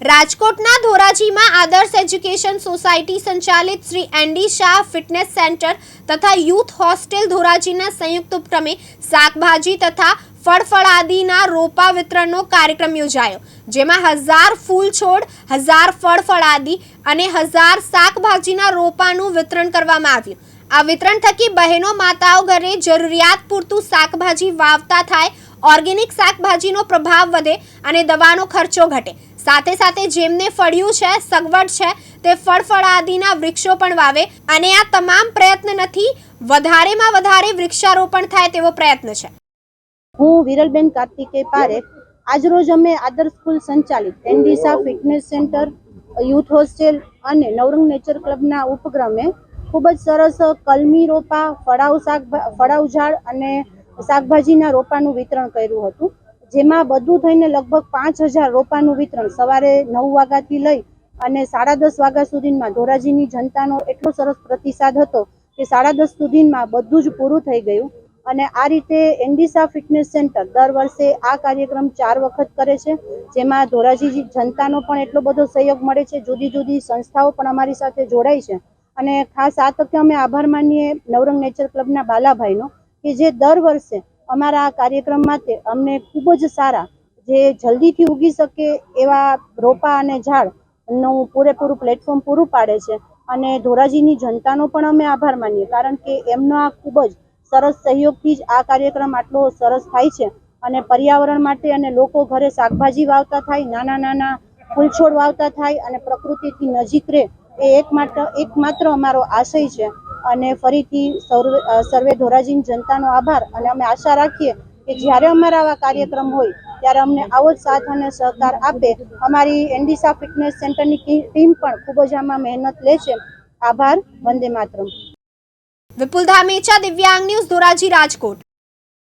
રાજકોટના ધોરાજીમાં આદર્શ education society સંચાલિત Shri N D Shah fitness centre તથા યુથ હોસ્ટેલ ધોરાજીના સંયુક્ત ઉપક્રમે શાકભાજી તથા ફળફળાદીના રોપા વિતરણનો કાર્યક્રમ યોજાયો, જેમાં હજાર ફૂલ છોડ હજાર ફળફળાદી અને હજાર શાકભાજીના રોપાનું વિતરણ કરવામાં આવ્યું. આ વિતરણ થકી બહેનો, માતાઓ ઘરે જરૂરિયાત પૂરતું શાકભાજી વાવતા થાય, ઓર્ગેનિક શાકભાજીનો પ્રભાવ વધે અને દવાનો ખર્ચો ઘટે. સાથે સાથે જેમને ફળ્યું છે, સગવડ છે, તે ફળફળાદીના વૃક્ષો પણ વાવે અને આ તમામ પ્રયત્ન નથી વધારેમાં વધારે વૃક્ષારોપણ થાય તેવો પ્રયત્ન છે. હું વિરલબેન કાર્તિકે પારેખ. આજરોજ અમે આદર્શ સ્કૂલ સંચાલિત એનડીસા ફિટનેસ સેન્ટર, યુથ હોસ્ટેલ અને નવરંગ નેચર ક્લબના ઉપક્રમે ખૂબ જ સરસ કલમી રોપા ફળાઉ શાકભા ફળાઉ ઝાડ અને શાકભાજીના રોપાનું વિતરણ કર્યું હતું. જેમાં બધું થઈને લગભગ પાંચ હજાર રોપાનું વિતરણ સવારે નવ વાગ્યાથી લઈ અને સાડા દસ વાગ્યા સુધીમાં ધોરાજીની જનતાનો એટલો સરસ પ્રતિસાદ હતો કે સાડા દસ સુધીમાં બધું જ પૂરું થઈ ગયું. અને આ રીતે એન્ડિસા ફિટનેસ સેન્ટર દર વર્ષે આ કાર્યક્રમ ચાર વખત કરે છે, જેમાં ધોરાજી જનતાનો પણ એટલો બધો સહયોગ મળે છે, જુદી જુદી સંસ્થાઓ પણ અમારી સાથે જોડાય છે. અને ખાસ આ તકે અમે આભાર માનીએ નવરંગ નેચર ક્લબના બાલાભાઈનો કે જે દર વર્ષે અમારા કાર્યક્રમ માટે અમને ખૂબ જ સારા જે જલ્દીથી ઉગી શકે એવા રોપા અને ઝાડનું પૂરેપૂરું પ્લેટફોર્મ પૂરું પાડે છે અને ધોરાજીની જનતાનો પણ અમે આભાર માનીએ કારણ કે એમનો આ ખૂબ જ સરસ સહયોગથી જ આ કાર્યક્રમ આટલો સરસ થાય છે અને પર્યાવરણ માટે અને લોકો ઘરે શાકભાજી વાવતા થાય, નાના નાના ફૂલ છોડ વાવતા થાય અને પ્રકૃતિથી નજીક રહે એ એકમાત્ર એકમાત્ર અમારો આશય છે. અને ફરીથી સર્વે સર્વે ધોરાજીની જનતાનો આભાર અને અમે આશા રાખીએ કે જ્યારે અમારા આવા કાર્યક્રમ હોય, ત્યારે અમને આવો જ સાથ અને સહકાર આપે. અમારી એન્ડિસા ફિટનેસ સેન્ટરની ટીમ પણ ખૂબ જ આમાં મહેનત લે છે. આભાર. વંદે માતરમ. વિપુલ ધામેચા, દિવ્યાંગ ન્યૂઝ ધોરાજી રાજકોટ.